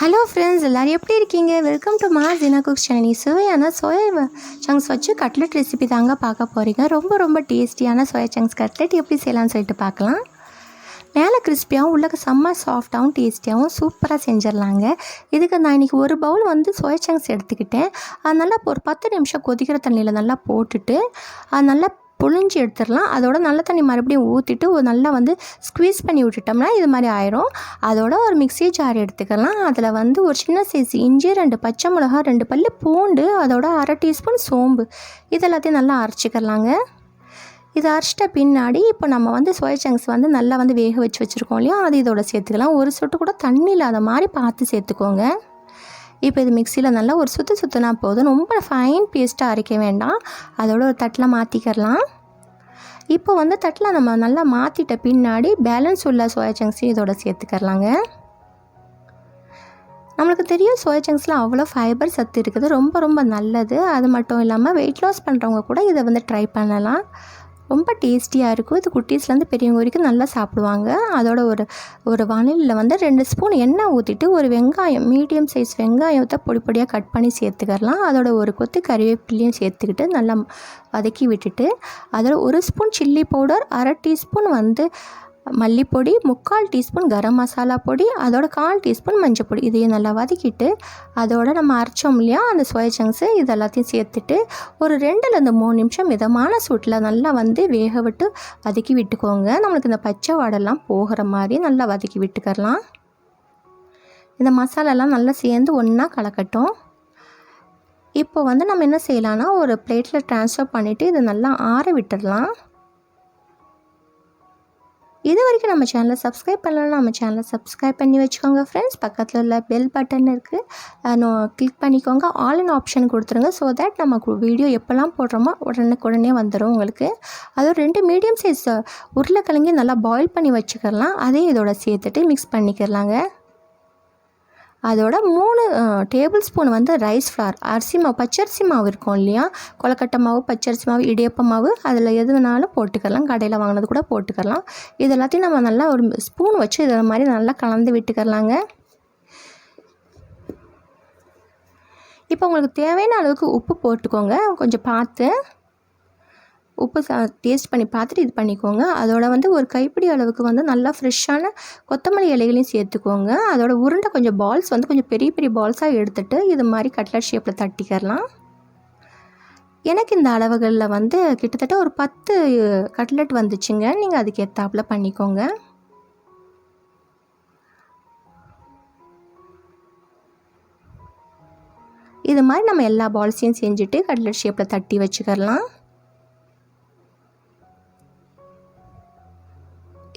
Hello friends எல்லோரும் எப்படி இருக்கீங்க? வெல்கம் டு மா ஜினா குக் சேனல் சுவையான சோயா சங்ஸ் வச்சு கட்லெட் ரெசிபி தாங்க பார்க்க போகிறீங்க ரொம்ப ரொம்ப டேஸ்டியான சோயா சங்ஸ் கட்லெட் எப்படி செய்யலாம்னு சொல்லிட்டு பார்க்கலாம். மேலே கிறிஸ்பியாகவும் உள்ளே செம்ம சாஃப்டாகவும் டேஸ்டியாகவும் சூப்பராக செஞ்சிடலாங்க. இதுக்கு நான் இன்றைக்கி ஒரு பவுல் வந்து சோயா சங்ஸ் எடுத்துக்கிட்டேன். அது நல்லா ஒரு பத்து நிமிஷம் கொதிக்கிற தண்ணியில் நல்லா போட்டுட்டு அது நல்லா புழிஞ்சு எடுத்துடலாம். அதோட நல்ல தண்ணி மறுபடியும் ஊற்றிட்டு ஒரு நல்லா வந்து ஸ்க்வீஸ் பண்ணி விட்டுட்டோம்னா இது மாதிரி ஆயிரும். அதோட ஒரு மிக்ஸி ஜார் எடுத்துக்கலாம். அதில் வந்து ஒரு சின்ன சைஸ் இஞ்சி ரெண்டு பச்சை மிளகா ரெண்டு பல் பூண்டு அதோட அரை டீஸ்பூன் சோம்பு. இது எல்லாத்தையும் நல்லா அரைச்சிக்கலாங்க. இதை அரைச்சிட்ட பின்னாடி இப்போ நம்ம வந்து சோயா சங்க்ஸ் வந்து நல்லா வந்து வேக வச்சு வச்சுருக்கோம் இல்லையா? அது இதோட சேர்த்துக்கலாம். ஒரு சொட்டு கூட தண்ணி இல்லாத மாதிரி பார்த்து சேர்த்துக்கோங்க. இப்போ இது மிக்சியில் நல்லா ஒரு சுற்று சுற்றுனா போதும். ரொம்ப ஃபைன் பேஸ்ட்டாக அரைக்க வேண்டாம். அதோட ஒரு தட்டில் மாற்றிக்கிறலாம் இப்போ வந்து தட்டில் நம்ம நல்லா மாற்றிட்ட பின்னாடி பேலன்ஸ் உள்ள சோயா சங்க்ஸையும் இதோட சேர்த்துக்கறலாங்க நம்மளுக்கு தெரியும் சோயா சங்க்ஸில் அவ்வளோ ஃபைபர் சத்து இருக்குது. ரொம்ப ரொம்ப நல்லது. அது மட்டும் இல்லாமல் வெயிட் லாஸ் பண்ணுறவங்க கூட இதை வந்து ட்ரை பண்ணலாம். ரொம்ப டேஸ்டியாக இருக்கும். இது குட்டீஸ்லேருந்து பெரியவங்க வரைக்கும் நல்லா சாப்பிடுவாங்க. அதோட ஒரு ஒரு வானிலில் வந்து ரெண்டு ஸ்பூன் எண்ணெய் ஊற்றிட்டு ஒரு வெங்காயம் மீடியம் சைஸ் வெங்காயத்தை பொடி பொடியாக கட் பண்ணி சேர்த்துக்கலாம் அதோட ஒரு கொத்து கறிவேப்பிலையும் சேர்த்துக்கிட்டு நல்லா வதக்கி விட்டுட்டு அதில் ஒரு ஸ்பூன் சில்லி பவுடர் அரை டீஸ்பூன் வந்து மல்லிப்பொடி முக்கால் டீஸ்பூன் கரம் மசாலா பொடி அதோட கால் டீஸ்பூன் மஞ்சள் பொடி. இதையும் நல்லா வதக்கிட்டு அதோட நம்ம அரைச்சோம் இல்லையா அந்த சோயா சங்க்ஸு இது எல்லாத்தையும் சேர்த்துட்டு ஒரு ரெண்டுலேருந்து மூணு நிமிஷம் மிதமான சூட்டில் நல்லா வந்து வேக விட்டு வதக்கி விட்டுக்கோங்க. நம்மளுக்கு இந்த பச்சை வாடெல்லாம் போகிற மாதிரி நல்லா வதக்கி விட்டுக்கரலாம் இந்த மசாலாலாம் நல்லா சேர்ந்து ஒன்றா கலக்கட்டும். இப்போ வந்து நம்ம என்ன செய்யலாம்னா ஒரு பிளேட்டில் ட்ரான்ஸ்ஃபர் பண்ணிவிட்டு இதை நல்லா ஆற விட்டுடலாம். இது வரைக்கும் நம்ம சேனலை சப்ஸ்கிரைப் பண்ணலன்னா நம்ம சேனலை சப்ஸ்கிரைப் பண்ணி வச்சுக்கோங்க ஃப்ரெண்ட்ஸ் பக்கத்தில் உள்ள பெல் பட்டன் இருக்குது கிளிக் பண்ணிக்கோங்க. ஆல் இன் ஆப்ஷன் கொடுத்துருங்க. ஸோ தட் நம்ம வீடியோ எப்போல்லாம் போடுறோமோ உடனுக்கு உடனே வந்துடும் உங்களுக்கு. அதுவும் ரெண்டு மீடியம் சைஸ் உருளைக்கிழங்கு நல்லா பாயில் பண்ணி வச்சுக்கலாம். அதையும் இதோட சேர்த்துட்டு மிக்ஸ் பண்ணிக்கிறலாங்க அதோட மூணு டேபிள் ஸ்பூன் வந்து ரைஸ் ஃப்ளார் அரிசி மாவு பச்சரிசி மாவு இருக்கும் இல்லையா? கொலக்கட்டை மாவு பச்சரிசி மாவு இடியப்ப மாவு அதில் எது வேணாலும் போட்டுக்கலாம். கடையில் வாங்கினது கூட போட்டுக்கலாம். இது எல்லாத்தையும் நம்ம நல்லா ஒரு ஸ்பூன் வச்சு இதை மாதிரி நல்லா கலந்து விட்டுக்கலாங்க. இப்போ உங்களுக்கு தேவையான அளவுக்கு உப்பு போட்டுக்கோங்க. கொஞ்சம் பார்த்து. உப்பு சா டேஸ்ட் பண்ணி பார்த்துட்டு இது பண்ணிக்கோங்க. அதோட வந்து ஒரு கைப்பிடி அளவுக்கு வந்து நல்லா ஃப்ரெஷ்ஷான கொத்தமல்லி இலைகளையும் சேர்த்துக்கோங்க. அதோட உருண்டை கொஞ்சம் பால்ஸ் வந்து கொஞ்சம் பெரிய பெரிய பால்ஸாக எடுத்துகிட்டு இது மாதிரி கட்லட் ஷேப்பில் தட்டிக்கிறலாம் எனக்கு இந்த அளவுகளில் வந்து கிட்டத்தட்ட ஒரு பத்து கட்லெட் வந்துச்சுங்க. நீங்கள் அதுக்கு ஏற்றாப்பில் பண்ணிக்கோங்க. இது மாதிரி நம்ம எல்லா பால்ஸையும் செஞ்சுட்டு கட்லெட் ஷேப்பில் தட்டி வச்சுக்கலாம்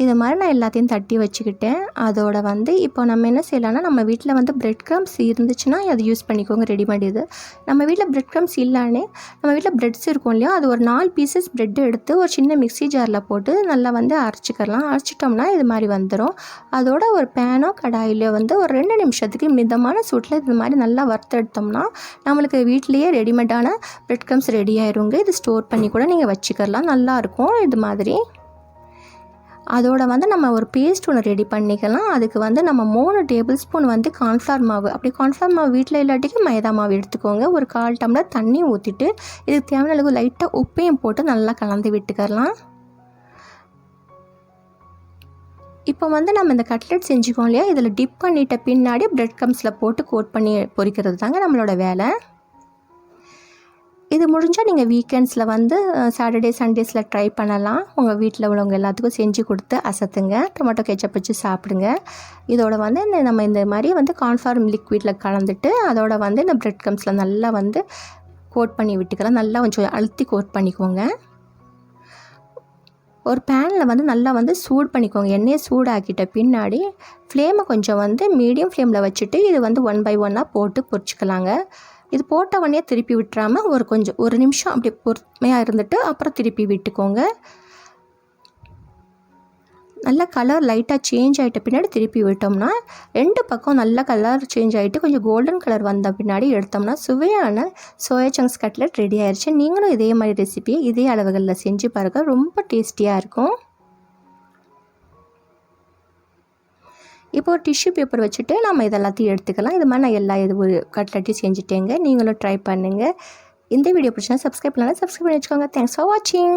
இது மாதிரி நான் எல்லாத்தையும் தட்டி வச்சுக்கிட்டேன். அதோட வந்து இப்போ நம்ம என்ன செய்யலாம்னா நம்ம வீட்டில் வந்து பிரெட் க்ரம்ஸ் இருந்துச்சுன்னா அதை யூஸ் பண்ணிக்கோங்க ரெடிமேட் இது நம்ம வீட்டில் பிரெட் க்ரம்ஸ் இல்லானே நம்ம வீட்டில் ப்ரெட்ஸ் இருக்கும் இல்லையா அது ஒரு நாலு பீசஸ் ப்ரெட் எடுத்து ஒரு சின்ன மிக்ஸி ஜாரில் போட்டு நல்லா வந்து அரைச்சிக்கலாம். அரைச்சிட்டோம்னா இது மாதிரி வந்துடும் அதோட ஒரு பேனோ கடாயிலோ வந்து ஒரு ரெண்டு நிமிஷத்துக்கு மிதமான சூட்டில் இது மாதிரி நல்லா வறுத்தெடுத்தோம்னா நம்மளுக்கு வீட்லேயே ரெடிமேடான பிரெட் க்ரம்ஸ் ரெடி ஆயிருங்க. இது ஸ்டோர் பண்ணி கூட நீங்கள் வச்சுக்கலாம். நல்லாயிருக்கும் இது மாதிரி. அதோட வந்து நம்ம ஒரு பேஸ்ட் ஒன்று ரெடி பண்ணிக்கலாம். அதுக்கு வந்து நம்ம மூணு டேபிள் ஸ்பூன் வந்து கான்ஃப்ளார் மாவு. அப்படி கான்ஃப்ளார் மாவு வீட்டில் இல்லாட்டிக்கு மைதா மாவு எடுத்துக்கோங்க. ஒரு கால் டம்ளர் தண்ணி ஊற்றிட்டு இதுக்கு தேவையான அளவு லைட்டாக உப்பையும் போட்டு நல்லா கலந்து விட்டுக்கலாம். இப்போ வந்து நம்ம இந்த கட்லெட் செஞ்சுக்கோம் இல்லையா? இதில் டிப் பண்ணிட்ட பின்னாடி ப்ரெட் கம்ஸில் போட்டு கோட் பண்ணி பொரிக்கிறது தாங்க நம்மளோட வேலை. இது முடிஞ்சால் நீங்கள் வீக்கெண்ட்ஸில் வந்து சாட்டர்டே சண்டேஸில் ட்ரை பண்ணலாம். உங்கள் வீட்டில் உள்ளவங்க எல்லாத்துக்கும் செஞ்சு கொடுத்து அசத்துங்க. டொமேட்டோ கெச்சப் வச்சு சாப்பிடுங்க. இதோட வந்து இந்த நம்ம இந்த மாதிரி வந்து கான்ஃபார்ம் லிக்விடில் கலந்துட்டு அதோட வந்து இந்த ப்ரெட் கம்ஸில் நல்லா வந்து கோட் பண்ணி விட்டுக்கலாம். நல்லா கொஞ்சம் அழுத்தி கோட் பண்ணிக்கோங்க. ஒரு பேனில் வந்து நல்லா வந்து சூடு பண்ணிக்கோங்க. எண்ணெயை சூடாக்கிட்ட பின்னாடி ஃப்ளேமை கொஞ்சம் வந்து மீடியம் ஃப்ளேமில் வச்சுட்டு இது வந்து ஒன் பை ஒன்னாக போட்டு பொரிச்சிக்கலாங்க. இது போட்ட உடனே திருப்பி விட்டுறாமல் ஒரு கொஞ்சம் ஒரு நிமிஷம் அப்படி பொறுமையாக இருந்துட்டு அப்புறம் திருப்பி விட்டுக்கோங்க. நல்ல கலர் லைட்டாக சேஞ்ச் ஆகிட்ட பின்னாடி திருப்பி விட்டோம்னா ரெண்டு பக்கம் நல்ல கலர் சேஞ்ச் ஆகிட்டு கொஞ்சம் கோல்டன் கலர் வந்த பின்னாடி எடுத்தோம்னா சுவையான சோயா சங்ஸ் கட்லெட் ரெடி ஆயிடுச்சு நீங்களும் இதே மாதிரி ரெசிபியை இதே அளவுகளில் செஞ்சு பாருங்கள் ரொம்ப டேஸ்டியாக இருக்கும். இப்போ ஒரு டிஷ்யூ பேப்பர் வச்சுட்டு நம்ம இதெல்லாத்தையும் எடுத்துக்கலாம். இது மாதிரி நான் எல்லா இது ஒரு கட்லட்டையும் செஞ்சுட்டேங்க. நீங்களும் ட்ரை பண்ணுங்கள் இந்த வீடியோ பிடிச்சா சப்ஸ்கிரைப் பண்ணலாம் சப்ஸ்கிரைப் பண்ணி வச்சுக்கோங்க. தேங்க்ஸ் ஃபார் வாட்சிங்